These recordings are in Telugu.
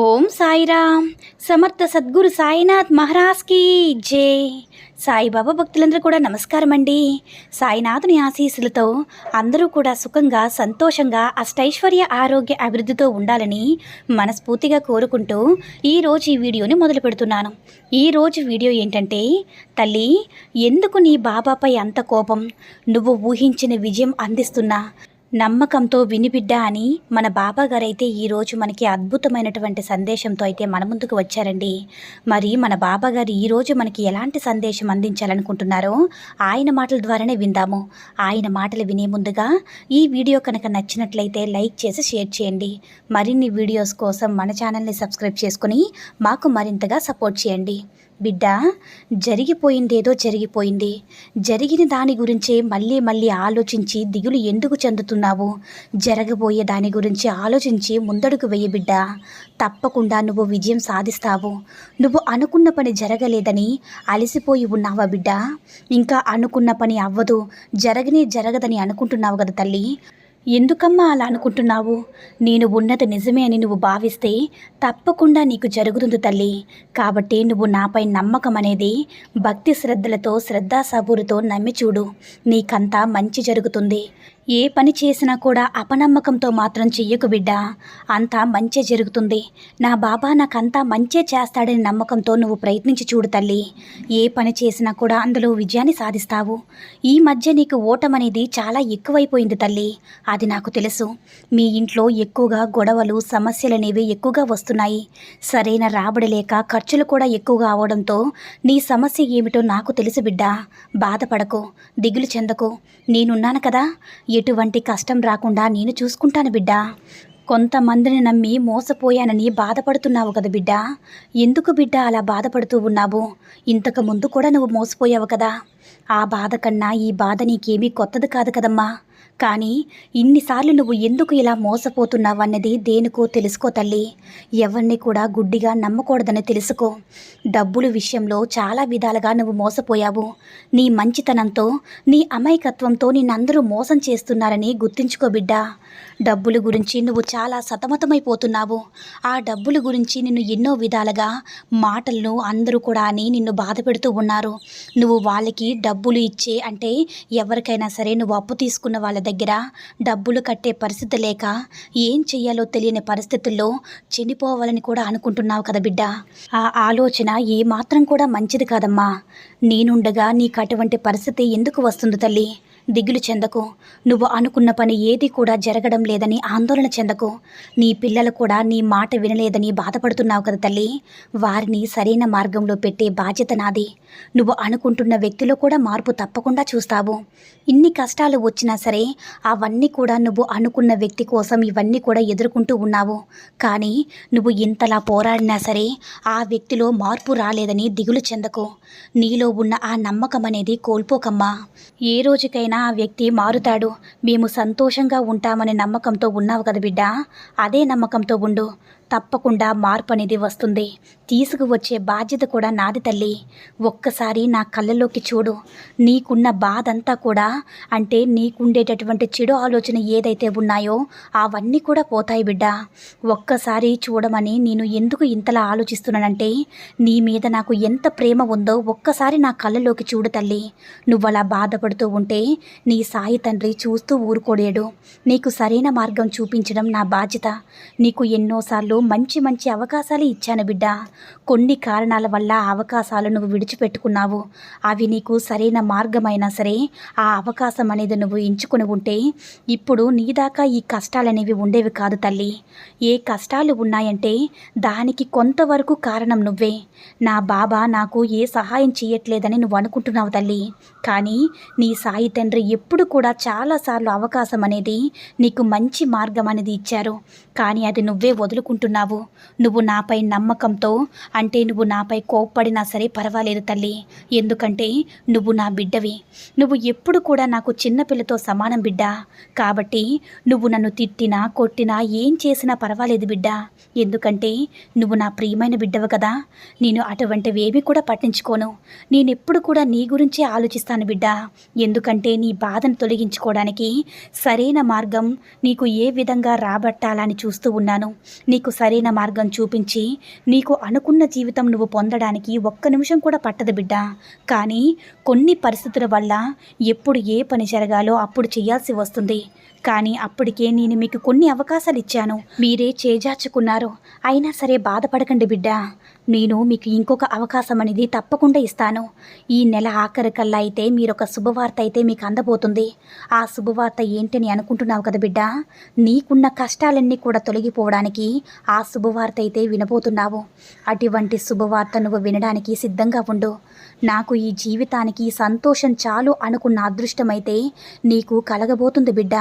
ఓం సాయిరామ్. సమర్థ సద్గురు సాయినాథ్ మహారాజ్కి జై. సాయిబాబా భక్తులందరూ కూడా నమస్కారం అండి సాయినాథుని ఆశీస్సులతో అందరూ కూడా సుఖంగా సంతోషంగా అష్టైశ్వర్య ఆరోగ్య అభివృద్ధితో ఉండాలని మనస్ఫూర్తిగా కోరుకుంటూ ఈరోజు ఈ వీడియోని మొదలు పెడుతున్నాను. ఈరోజు వీడియో ఏంటంటే తల్లి ఎందుకు నీ బాబాపై అంత కోపం? నువ్వు ఊహించిన విజయం అందిస్తున్నా. నమ్మకంతో వినిబిడ్డ అని మన బాబా గారైతే ఈరోజు మనకి అద్భుతమైనటువంటి సందేశంతో అయితే మన ముందుకు వచ్చారండి. మరి మన బాబా గారు ఈరోజు మనకి ఎలాంటి సందేశం అందించాలనుకుంటున్నారో ఆయన మాటల ద్వారానే విందాము. ఆయన మాటలు వినే ముందుగా ఈ వీడియో కనుక నచ్చినట్లయితే లైక్ చేసి షేర్ చేయండి. మరిన్ని వీడియోస్ కోసం మన ఛానల్ని సబ్స్క్రైబ్ చేసుకుని మాకు మరింతగా సపోర్ట్ చేయండి. బిడ్డ జరిగిపోయిందేదో జరిగిపోయింది. జరిగిన దాని గురించే మళ్ళీ మళ్ళీ ఆలోచించి దిగులు ఎందుకు చెందుతున్నావు? జరగబోయే దాని గురించి ఆలోచించి ముందడుగు వెయ్యి బిడ్డ. తప్పకుండా నువ్వు విజయం సాధిస్తావు. నువ్వు అనుకున్న పని జరగలేదని అలసిపోయి ఉన్నావా బిడ్డ? ఇంకా అనుకున్న పని అవ్వదు. జరగనే జరగదని అనుకుంటున్నావు కదా తల్లి. ఎందుకమ్మా అలా అనుకుంటున్నావు? నేను ఉన్నది నిజమే అని నువ్వు భావిస్తే తప్పకుండా నీకు జరుగుతుంది తల్లి. కాబట్టి నువ్వు నాపై నమ్మకం అనేది భక్తి శ్రద్ధలతో శ్రద్ధాసబూరుతో నమ్మి చూడు. నీకంతా మంచి జరుగుతుంది. ఏ పని చేసినా కూడా అపనమ్మకంతో మాత్రం చెయ్యకు బిడ్డ. అంతా మంచే జరుగుతుంది. నా బాబా నాకంతా మంచే చేస్తాడని నమ్మకంతో నువ్వు ప్రయత్నించి చూడు తల్లి. ఏ పని చేసినా కూడా అందులో విజయాన్ని సాధిస్తావు. ఈ మధ్య నీకు ఓటమనేది చాలా ఎక్కువైపోయింది తల్లి. అది నాకు తెలుసు. మీ ఇంట్లో ఎక్కువగా గొడవలు సమస్యలు అనేవి ఎక్కువగా వస్తున్నాయి. సరైన రాబడి లేక ఖర్చులు కూడా ఎక్కువగా అవడంతో నీ సమస్య ఏమిటో నాకు తెలుసు బిడ్డ. బాధపడకు. దిగులు చెందకు. నేనున్నాను కదా. ఎటువంటి కష్టం రాకుండా నేను చూసుకుంటాను బిడ్డ. కొంతమందిని నమ్మి మోసపోయానని బాధపడుతున్నావు కదా బిడ్డ. ఎందుకు బిడ్డ అలా బాధపడుతూ ఉన్నావు? ఇంతకు ముందు కూడా నువ్వు మోసపోయావు కదా. ఆ బాధ కన్నా ఈ బాధ నీకేమీ కొత్తది కాదు కదమ్మా. కానీ ఇన్నిసార్లు నువ్వు ఎందుకు ఇలా మోసపోతున్నావన్నది దేనికో తెలుసుకో తల్లి. ఎవరిని కూడా గుడ్డిగా నమ్మకూడదని తెలుసుకో. డబ్బుల విషయంలో చాలా విధాలుగా నువ్వు మోసపోయావు. నీ మంచితనంతో నీ అమాయకత్వంతో నిన్నందరూ మోసం చేస్తున్నారని గుర్తుంచుకో బిడ్డా. డబ్బుల గురించి నువ్వు చాలా సతమతమైపోతున్నావు. ఆ డబ్బుల గురించి నిన్ను ఎన్నో విధాలుగా మాటలను అందరూ కూడా అని నిన్ను బాధ పెడుతూ ఉన్నారు. నువ్వు వాళ్ళకి డబ్బులు ఇచ్చే అంటే ఎవరికైనా సరే నువ్వు అప్పు తీసుకున్న వాళ్ళ దగ్గర డబ్బులు కట్టే పరిస్థితి లేక ఏం చెయ్యాలో తెలియని పరిస్థితుల్లో చనిపోవాలని కూడా అనుకుంటున్నావు కదా బిడ్డ. ఆ ఆలోచన ఏమాత్రం కూడా మంచిది కాదమ్మా. నేనుండగా నీకు అటువంటి పరిస్థితి ఎందుకు వస్తుంది తల్లి? దిగులు చెందకు. నువ్వు అనుకున్న పని ఏది కూడా జరగడం లేదని ఆందోళన చెందకు. నీ పిల్లలు కూడా నీ మాట వినలేదని బాధపడుతున్నావు కదా తల్లి. వారిని సరైన మార్గంలో పెట్టే బాధ్యత నాది. నువ్వు అనుకుంటున్న వ్యక్తిలో కూడా మార్పు తప్పకుండా చూస్తావు. ఇన్ని కష్టాలు వచ్చినా సరే అవన్నీ కూడా నువ్వు అనుకున్న వ్యక్తి కోసం ఇవన్నీ కూడా ఎదుర్కొంటూ ఉన్నావు. కానీ నువ్వు ఇంతలా పోరాడినా సరే ఆ వ్యక్తిలో మార్పు రాలేదని దిగులు చెందకు. నీలో ఉన్న ఆ నమ్మకం అనేది కోల్పోకమ్మా. ఏ రోజుకైనా ఆ వ్యక్తి మారుతాడు. మేము సంతోషంగా ఉంటామనే నమ్మకంతో ఉన్నావు కదా బిడ్డ. అదే నమ్మకంతో ఉండు. తప్పకుండా మార్పు అనేది వస్తుంది. తీసుకువచ్చే బాధ్యత కూడా నాది తల్లి. ఒక్కసారి నా కళ్ళలోకి చూడు. నీకున్న బాధ అంతా కూడా అంటే నీకుండేటటువంటి చెడు ఆలోచన ఏదైతే ఉన్నాయో అవన్నీ కూడా పోతాయి బిడ్డ. ఒక్కసారి చూడమని నేను ఎందుకు ఇంతలా ఆలోచిస్తున్నానంటే నీ మీద నాకు ఎంత ప్రేమ ఉందో ఒక్కసారి నా కళ్ళలోకి చూడు తల్లి. నువ్వు అలా బాధపడుతూ ఉంటే నీ సాయి తండ్రి చూస్తూ ఊరుకోలేడు. నీకు సరైన మార్గం చూపించడం నా బాధ్యత. నీకు ఎన్నోసార్లు మంచి మంచి అవకాశాలు ఇచ్చాను బిడ్డ. కొన్ని కారణాల వల్ల అవకాశాలు నువ్వు విడిచిపెట్టుకున్నావు. అవి నీకు సరైన మార్గమైనా సరే ఆ అవకాశం అనేది నువ్వు ఎంచుకుని ఉంటే ఇప్పుడు నీ దాకా ఈ కష్టాలనేవి ఉండేవి కాదు తల్లి. ఏ కష్టాలు ఉన్నాయంటే దానికి కొంతవరకు కారణం నువ్వే. నా బాబా నాకు ఏ సహాయం చేయట్లేదని నువ్వు అనుకుంటున్నావు తల్లి. కానీ నీ సాయి తండ్రి ఎప్పుడు కూడా చాలాసార్లు అవకాశం అనేది నీకు మంచి మార్గం అనేది ఇచ్చారు. కానీ అది నువ్వే వదులుకుంటున్నావు. నువ్వు నాపై నమ్మకంతో అంటే నువ్వు నాపై కోప్పడినా సరే పర్వాలేదు తల్లి. ఎందుకంటే నువ్వు నా బిడ్డవి. నువ్వు ఎప్పుడు కూడా నాకు చిన్నపిల్లతో సమానం బిడ్డ. కాబట్టి నువ్వు నన్ను తిట్టినా కొట్టినా ఏం చేసినా పర్వాలేదు బిడ్డ. ఎందుకంటే నువ్వు నా ప్రియమైన బిడ్డవు కదా. నేను అటువంటివి కూడా పట్టించుకోను. నేనెప్పుడు కూడా నీ గురించే ఆలోచిస్తాను. బిడ్డ. ఎందుకంటే నీ బాధను తొలగించుకోవడానికి సరైన మార్గం నీకు ఏ విధంగా రాబట్టాలని చూస్తూ ఉన్నాను. నీకు సరైన మార్గం చూపించి నీకు అనుకున్న జీవితం నువ్వు పొందడానికి ఒక్క నిమిషం కూడా పట్టదు బిడ్డ. కానీ కొన్ని పరిస్థితుల వల్ల ఎప్పుడు ఏ పని జరగాలో అప్పుడు చేయాల్సి వస్తుంది. కానీ అప్పటికే నేను మీకు కొన్ని అవకాశాలు ఇచ్చాను. మీరే చేజార్చుకున్నారు. అయినా సరే బాధపడకండి బిడ్డ. నేను మీకు ఇంకొక అవకాశం అనేది తప్పకుండా ఇస్తాను. ఈ నెల ఆఖరికల్లా అయితే మీరొక శుభవార్త అయితే మీకు అందబోతుంది. ఆ శుభవార్త ఏంటని అనుకుంటున్నావు కదా బిడ్డ? నీకున్న కష్టాలన్నీ కూడా తొలగిపోవడానికి ఆ శుభవార్త అయితే వినబోతున్నావు. అటువంటి శుభవార్త నువ్వు వినడానికి సిద్ధంగా ఉండు. నాకు ఈ జీవితానికి సంతోషం చాలు అనుకున్న అదృష్టమైతే నీకు కలగబోతుంది బిడ్డ.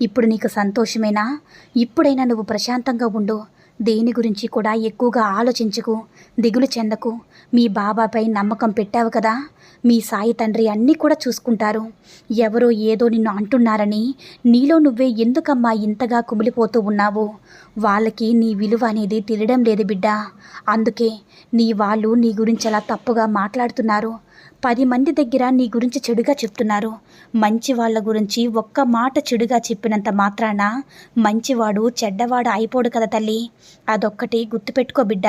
ఇప్పుడు నీకు సంతోషమేనా? ఇప్పుడైనా నువ్వు ప్రశాంతంగా ఉండు. దేని గురించి కూడా ఎక్కువగా ఆలోచించకు దిగులు చెందకు. మీ బాబాపై నమ్మకం పెట్టావు కదా? మీ సాయి తండ్రి అన్నీ కూడా చూసుకుంటారు. ఎవరో ఏదో నిన్ను అంటున్నారని నీలో నువ్వే ఎందుకమ్మా ఇంతగా కుమిలిపోతూ ఉన్నావు? వాళ్ళకి నీ విలువ అనేది తెలియడం లేదు బిడ్డ. అందుకే నీ వాళ్ళు నీ గురించి అలా తప్పుగా మాట్లాడుతున్నారు. పది మంది దగ్గర నీ గురించి చెడుగా చెప్తున్నారు. మంచి వాళ్ళ గురించి ఒక్క మాట చెడుగా చెప్పినంత మాత్రాన మంచివాడు చెడ్డవాడు అయిపోడు కదా తల్లి. అదొక్కటి గుర్తుపెట్టుకో బిడ్డ.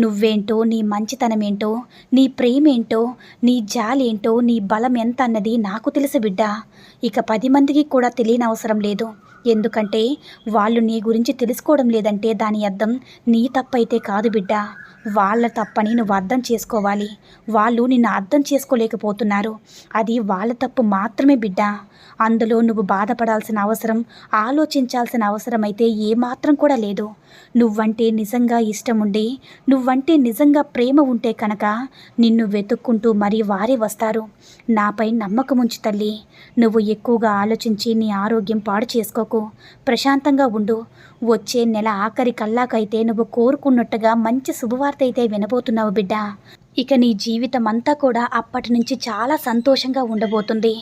నువ్వేంటో నీ మంచితనం ఏంటో నీ ప్రేమేంటో నీ జాలేంటో నీ బలం ఎంత అన్నది నాకు తెలుసు బిడ్డ. ఇక పది మందికి కూడా తెలియని అవసరం లేదు. ఎందుకంటే వాళ్ళు నీ గురించి తెలుసుకోవడం లేదంటే దాని అర్థం నీ తప్పైతే కాదు బిడ్డ. వాళ్ళ తప్పని నువ్వు అర్థం చేసుకోవాలి. వాళ్ళు నిన్ను అర్థం చేసుకోలేకపోతున్నారు. అది వాళ్ళ తప్పు మాత్రమే బిడ్డ. అందులో నువ్వు బాధపడాల్సిన అవసరం ఆలోచించాల్సిన అవసరం అయితే ఏమాత్రం కూడా లేదు. నువ్వంటే నిజంగా ఇష్టం ఉండి నువ్వంటే నిజంగా ప్రేమ ఉంటే కనుక నిన్ను వెతుక్కుంటూ మరీ వారే వస్తారు. నాపై నమ్మకం ఉంచు తల్లి. నువ్వు ఎక్కువగా ఆలోచించి నీ ఆరోగ్యం పాడు చేసుకోకు. ప్రశాంతంగా ఉండు. వచ్చే నెల ఆఖరి కల్లాకైతే నువ్వు కోరుకున్నట్టుగా మంచి శుభవార్త అయితే వినబోతున్నావు బిడ్డ. ఇక నీ జీవితం అంతా కూడా అప్పటి నుంచి చాలా సంతోషంగా ఉండబోతుంది.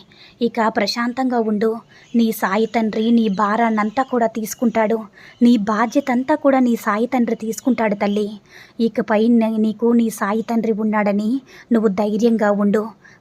ఇక ప్రశాంతంగా ఉండు. నీ సాయి తండ్రి నీ భారాన్నంతా కూడా తీసుకుంటాడు. నీ బాధ్యత అంతా కూడా నీ సాయి తండ్రి తీసుకుంటాడు తల్లి. ఇకపై నీకు నీ సాయి తండ్రి ఉన్నాడని నువ్వు ధైర్యంగా ఉండు.